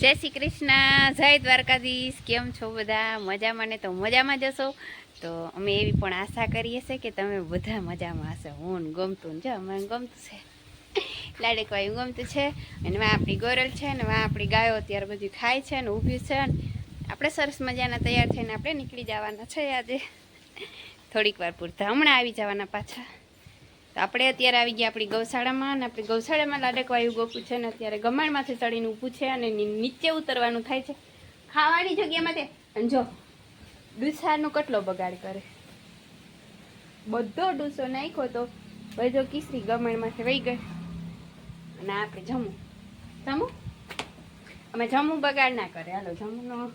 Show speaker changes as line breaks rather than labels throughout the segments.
જય શ્રી કૃષ્ણ. જય દ્વારકાધીશ. કેમ છો બધા? મજામાં ને તો મજામાં જશો તો અમે એવી પણ આશા કરીએ છીએ કે તમે બધા મજામાં હશો. હું ગમતું જો અમને ગમતું છે. લાડકવાયું ગમતું છે. અને વા આપણી ગોરલ છે ને વાં આપણી ગાયો અત્યારે બધી ખાય છે ને ઊભી છે ને આપણે સરસ મજાના તૈયાર થઈને આપણે નીકળી જવાના છે આજે. થોડીક વાર પૂરતા હમણાં આવી જવાના પાછા. આપણે અત્યારે આવી ગયા આપણી ગૌશાળામાં અને આપણી ગૌશાળામાં લાડકવાયું ગોપું છે ને અત્યારે ગમાણમાંથી ચડીને ઊભું છે અને નીચે ઉતરવાનું થાય છે. ખાવાની જગ્યામાં તે અને જો, ડુસારનો કેટલો બગાડ કરે. બધો ડૂસો નાખ્યો તો બધો કિસરી ગમાણમાંથી વહી ગઈ. અને આપણે જમું જમું અમે જમું બગાડ ના કરે. હાલો જમુનો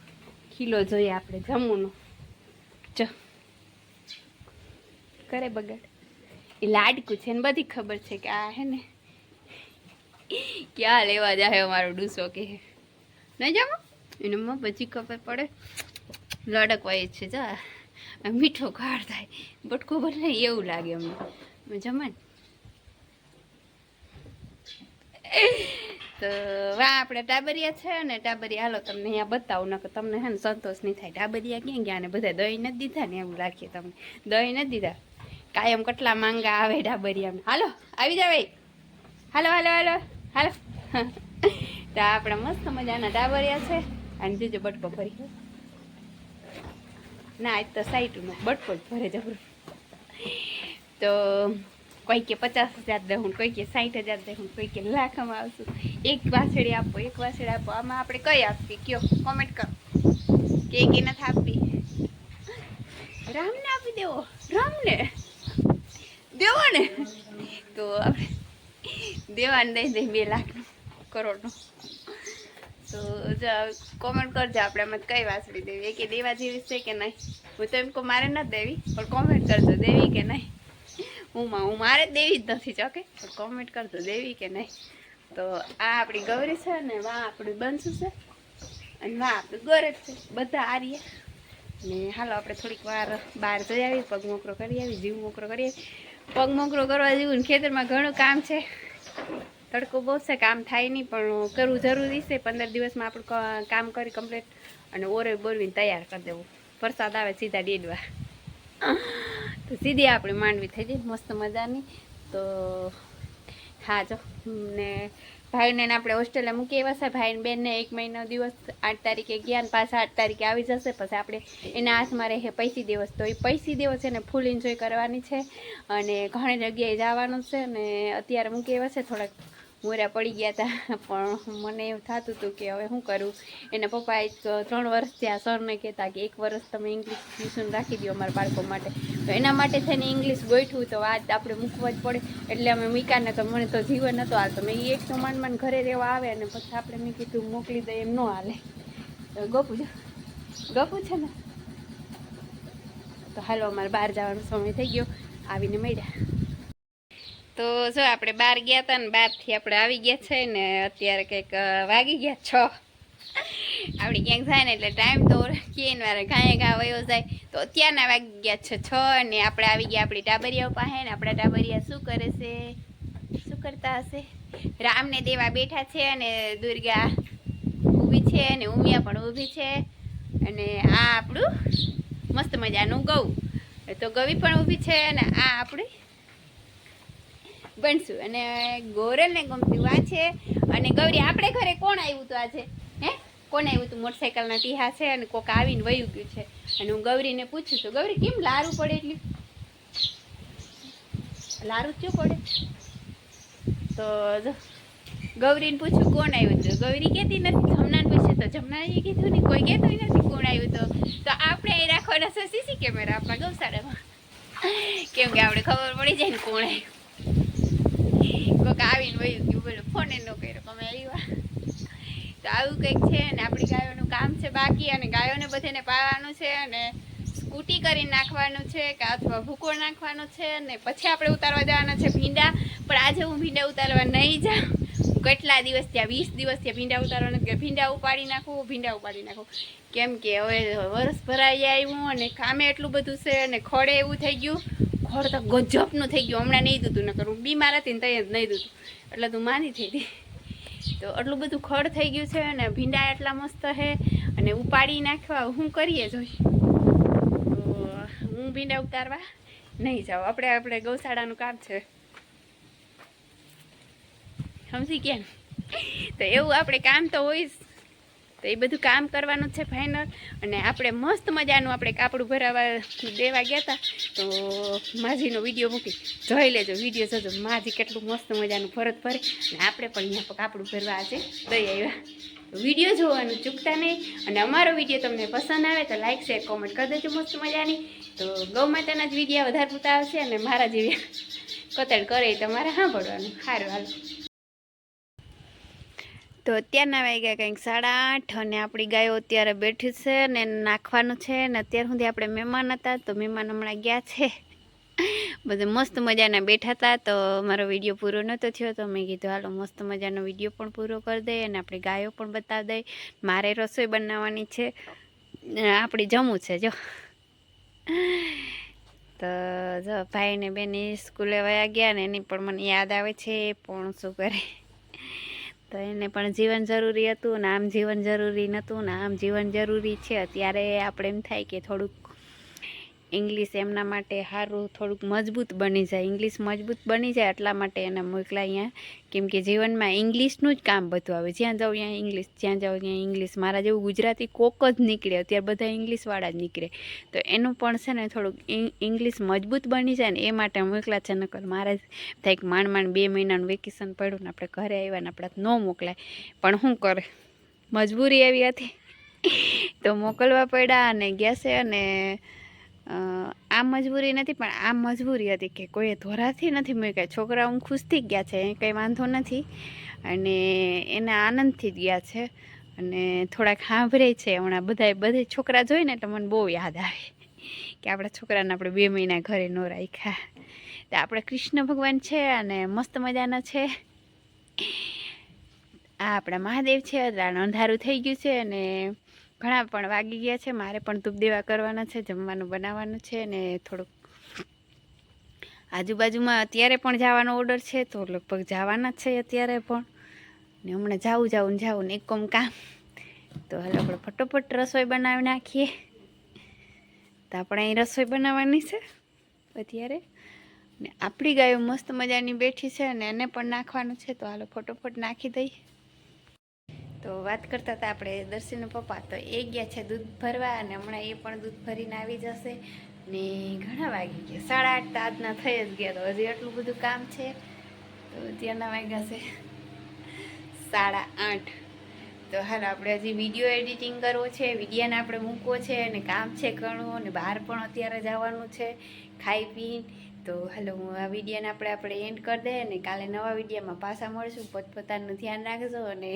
કિલો જોઈએ આપણે જમુનો ચ કરે બગાડ. એ લાડકું છે ને બધી ખબર છે કે આ હે ને ક્યાં લેવા જાય અમારો ડૂસો કે નહીં જામો? એને મમ્મા પછી ખબર પડે. લડકવાય છે, જા. મીઠો ખાર થાય. બટકો નહીં એવું લાગે અમને. મેં જમાન તો વા આપણે ટાબરિયા છે ને, ટાબરિયા હાલો તમને અહીંયા બતાવું, નકર તમને હે ને સંતોષ નહીં થાય. ટાબરિયા ક્યાં ગયા ને? બધા દહીં નથી દીધા ને એવું લાગે તમને. દહીં નથી દીધા. કાયમ કેટલા માંગા આવે ડાબરિયામાં. હાલો, આવી જાવ હાલો હાલો હાલો હાલો. તો આપણા મસ્ત મજાના ડાબરિયા છે. અને જોજો બટકો ભરી. ના, આજ તો સાઈટમાં બટકો જ ભરે જબરું. તો કોઈ કે પચાસ હજાર દઉં કોઈ કે સાઠ હજાર દઉં કોઈ કે લાખમાં આવશું. એક વાછડી આપો, એક વાસળી આપો. આમાં આપણે કઈ આપવી કયો? કોમેન્ટ કરો. કે કે નથી આપવી રામને આપી દેવો. રામને? દેવો ને તો આપણે દેવાને દઈ દઈ બે લાખ કરોડનું. તો કોમેન્ટ કરજો આપણે એમાં કઈ વાસળી દેવી. કે દેવા જેવી છે કે નહીં? હું તો એમ કહું મારે નથી દેવી, પણ કોમેન્ટ કરજો દેવી કે નહીં? હું હું મારે દેવી જ નથી ચોકે પણ કોમેન્ટ કરજો દેવી કે નહીં? તો આ આપણી ગૌરી છે ને, વા આપણું બંસુ છે. અને વા આપણું ગોરજ છે. બધા આર્ય ને હાલો, આપણે થોડીક વાર બહાર જઈ આવી પગ મોકરો કરી આવી જીવ મોકરો કરી પગ મોકરો કરવા જેવું ખેતરમાં ઘણું કામ છે. તડકો બહુ છે, કામ થાય નહીં, પણ કરવું જરૂરી છે. પંદર દિવસમાં આપણું કામ કરી કમ્પ્લીટ અને ઓરે બોરવીને તૈયાર કરી દેવું. વરસાદ આવે સીધા ડેડવા. તો સીધી આપણે માંડવી થઈ જાય, મસ્ત મજાની. તો હા, જો, ને ભાઈને આપણે હોસ્ટેલે મૂકી આવ્યા છે. ભાઈને બેનને એક મહિનો દિવસ, આઠ તારીખે ગયા ને પાછા આઠ તારીખે આવી જશે. પછી આપણે એના હાથમાં રહે પૈસી દિવસ. તો એ પૈસી દિવસ એને ફૂલ એન્જોય કરવાની છે. અને ઘણી જગ્યાએ જવાનું છે. અને અત્યારે મૂકી આવ્યા છે થોડાક મોરા પડી ગયા હતા પણ મને એવું થતું હતું કે હવે શું કરું? એના પપ્પા એક ત્રણ વર્ષ ત્યાં સરને કહેતા કે એક વર્ષ તમે ઇંગ્લિશ ટ્યુશન રાખી દો અમારા બાળકો માટે. તો એના માટે થઈને ઇંગ્લિશ ગોઠવું, તો વાત આપણે મૂકવા જ પડે. એટલે અમે મીકાને તો મને તો જીવન નહોતો હાલતો. મેં એક તો માંડ માંડ ઘરે રહેવા આવે અને પછી આપણે મેં કીધું મોકલી દઈએ એમ ન હાલે. તો ગપુ ગપુ છે ને? તો હાલો, અમારે બહાર જવાનો સમય થઈ ગયો. આવીને મળ્યા. તો જો આપણે બહાર ગયા હતા ને બહારથી આપણે આવી ગયા છે ને અત્યારે કંઈક વાગી ગયા છ. આપણે ક્યાંક જાય ને એટલે ટાઈમ તો ઓળખીએ ને વારે ગાયે ગા વયો જાય. તો અત્યારના વાગી ગયા છે છ ને આપણે આવી ગયા આપણી ટાબરિયાઓ પાસે ને આપણા ટાબરિયા શું કરે છે? શું કરતા હશે? રામને દેવા બેઠા છે અને દુર્ગા ઊભી છે અને ઉમિયા પણ ઊભી છે. અને આ આપણું મસ્ત મજાનું ગૌ. તો ગવી પણ ઊભી છે અને આ આપણી બનશું. અને ગોરલને ગમતું આ છે. અને ગૌરી, આપણે ઘરે કોણ આવ્યું હતું આજે? હે? કોણ આવ્યું હતું મોટરસાઇકલના ટીહા છે અને કોક આવીને વયું ગયું છે. અને હું ગૌરીને પૂછું છું, ગૌરી, કેમ લારું પડે એટલું? લારું ક્યું પડે? તો ગૌરીને પૂછ્યું કોણ આવ્યું હતું ગૌરી કહેતી નથી, જમનાને પૂછ્યું તો જમનાએ કીધું નહીં, કોઈ કહેતું નથી કોણ આવ્યું તો. તો આપણે અહીં રાખવાના છે સીસી કેમેરા આપણા ગૌશાળામાં. કેમ કે આપણે ખબર પડી જાય ને કોણ આવ્યું. કોઈક આવીને વયું ગયું બોલો ફોન ન કર્યો. તમે આવ્યા. તો આવું કંઈક છે અને આપણી ગાયોનું કામ છે બાકી અને ગાયોને બધાને પાવાનું છે અને સ્કૂટી કરી નાખવાનું છે કે અથવા ભૂકો નાખવાનો છે અને પછી આપણે ઉતારવા જવાના છે ભીંડા. પણ આજે હું ભીંડા ઉતારવા નહીં જાઉં. કેટલા દિવસ ત્યાં, વીસ દિવસ ત્યાં ભીંડા ઉતારવાના કે ભીંડા ઉપાડી નાખું, ભીંડા ઉપાડી નાખું. કેમ કે હવે વરસ ભરાઈ આવ્યું અને કામે એટલું બધું છે અને ખોડે એવું થઈ ગયું. ખડ તો ગજબનું થઈ ગયું. હમણાં નહીં દીધું, નકર હું બીમાર હતી ને ત્યાં જ નહીં દીધું. એટલે તું માની થઈ હતી તો આટલું બધું ખડ થઈ ગયું છે અને ભીંડા એટલા મસ્ત છે અને ઉપાડી નાખવા હું કરીએ જોઈ? હું ભીંડા ઉતારવા નહીં જાઉં. આપણે આપણે ગૌશાળાનું કામ છે. સમજી ગયા તો એવું આપણે કામ તો હોય તો એ બધું કામ કરવાનું છે ફાઇનલ અને આપણે મસ્ત મજાનું આપણે કાપડું ભરાવા દેવા ગયા હતા તો માજીનો વીડિયો મૂકી જોઈ લેજો, વીડિયો જોજો. માજી કેટલું મસ્ત મજાનું ફરત ભરે. અને આપણે પણ અહીંયા કાપડું ભરવા આજે દઈ આવ્યા. વીડિયો જોવાનું ચૂકતા નહીં. અને અમારો વીડિયો તમને પસંદ આવે તો લાઇક શેર કોમેન્ટ કરી દેજો મસ્ત મજાની. તો ગૌ માતાના જ વીડિયો વધારે પૂરતા આવશે અને મારા જેવી કતડ કરે તમારે સાંભળવાનું. સારું હાલો તો અત્યારના વાગ્યા કંઈક સાડા આઠ અને આપણી ગાયો અત્યારે બેઠી છે ને નાખવાનું છે ને અત્યાર સુધી આપણે મહેમાન હતા તો મહેમાન હમણાં ગયા છે. બધે મસ્ત મજાના બેઠા હતા તો મારો વીડિયો પૂરો નહોતો થયો તો મેં કીધું હાલો મસ્ત મજાનો વીડિયો પણ પૂરો કરી દઈએ અને આપણી ગાયો પણ બતાવી દઈ મારે રસોઈ બનાવવાની છે. આપણી જમવું છે, જો. તો જો ભાઈ ને બેન સ્કૂલે વયા ગયા ને એની પણ મને યાદ આવે છે પણ શું કરે. તો એને પણ જીવન જરૂરી હતું ને આમ જીવન જરૂરી નહોતું ને આમ જીવન જરૂરી છે. અત્યારે આપણે એમ થાય કે થોડુંક ઇંગ્લિશ એમના માટે સારું થોડુંક મજબૂત બની જાય. ઇંગ્લિશ મજબૂત બની જાય એટલા માટે એને મોકલા અહીંયા. કેમ કે જીવનમાં ઇંગ્લિશનું જ કામ બધું આવે. જ્યાં જાઉં ત્યાં ઇંગ્લિશ જ્યાં જાઓ ત્યાં ઇંગ્લિશ મારા જેવું ગુજરાતી કોક જ નીકળે. અત્યારે બધા ઇંગ્લિશવાળા જ નીકળે. તો એનું પણ છે ને થોડુંક ઇંગ્લિશ મજબૂત બની જાય ને એ માટે મોકલા છે. નકર મારે થાય માંડ માંડ બે મહિનાનું વેકેશન પડ્યું ને આપણે ઘરે આવ્યા ને આપણે ન મોકલાય. પણ શું કરે? મજબૂરી એવી હતી. તો મોકલવા પડ્યા અને ગયા છે અને આ મજબૂરી નથી, પણ આ મજબૂરી હતી કે કોઈએ ધોરાથી નથી મૂક્યા. છોકરા હું ખુશથી જ ગયા છે, એ કંઈ વાંધો નથી. અને એના આનંદથી જ ગયા છે. અને થોડાક સાંભળે છે, હમણાં બધા બધે છોકરા જોઈને, એટલે મને બહુ યાદ આવે કે આપણા છોકરાને આપણે બે મહિના ઘરે ન રાખ્યા. તો આપણે કૃષ્ણ ભગવાન છે અને મસ્ત મજાના છે. આ આપણા મહાદેવ છે અત્યારે અંધારું થઈ ગયું છે અને ઘણા પણ વાગી ગયા છે. મારે પણ ધૂપ કરવાના છે, જમવાનું બનાવવાનું છે ને થોડુંક. આજુબાજુમાં અત્યારે પણ જવાનો ઓર્ડર છે તો લગભગ જવાના છે અત્યારે પણ. ને હમણાં જાવું જાવું ને જાવું ને એકમ કામ તો હાલ આપણે ફટોફટ રસોઈ બનાવી નાખીએ. તો આપણે અહીં રસોઈ બનાવવાની છે અત્યારે. ને આપણી ગાયો મસ્ત મજાની બેઠી છે અને એને પણ નાખવાનું છે. તો હાલો ફટોફટ નાખી દઈએ. તો વાત કરતા હતા આપણે દર્શનના પપ્પા, તો એ ગયા છે દૂધ ભરવા અને હમણાં એ પણ દૂધ ભરીને આવી જશે ને ઘણા વાગી ગયા. સાડા આઠ તો આજના થઈ જ ગયા તો હજી એટલું બધું કામ છે તો ત્યાંના વાગ્યા છે સાડા આઠ. તો હાલ આપણે હજી વીડિયો એડિટિંગ કરવો છે, વિડીયાને આપણે મૂકવો છે અને કામ છે ઘણું અને બહાર પણ અત્યારે જવાનું છે ખાઈ પીને. તો હાલો હું આ વિડીયાને આપણે આપણે એન્ડ કરી દઈએ અને કાલે નવા વિડીયામાં પાછા મળશું. પોતપોતાનું ધ્યાન રાખજો અને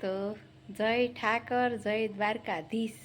તો જય ઠાકર જય દ્વારકાધીશ.